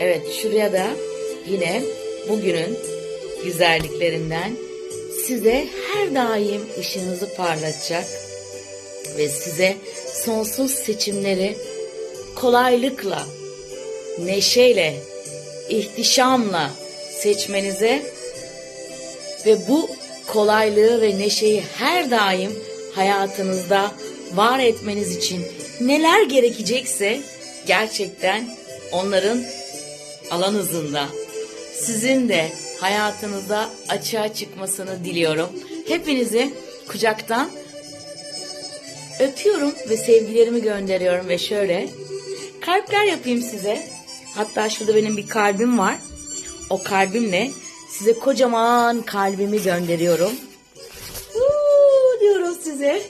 Evet şuraya da yine bugünün güzelliklerinden size her daim ışığınızı parlatacak ve size sonsuz seçimleri kolaylıkla, neşeyle, ihtişamla seçmenize ve bu kolaylığı ve neşeyi her daim hayatınızda var etmeniz için neler gerekecekse gerçekten onların alan hızında sizin de hayatınızda açığa çıkmasını diliyorum. Hepinizi kucaktan öpüyorum ve sevgilerimi gönderiyorum ve şöyle kalpler yapayım size. Hatta şurada benim bir kalbim var. O kalbimle size kocaman kalbimi gönderiyorum. Uuu diyorum size.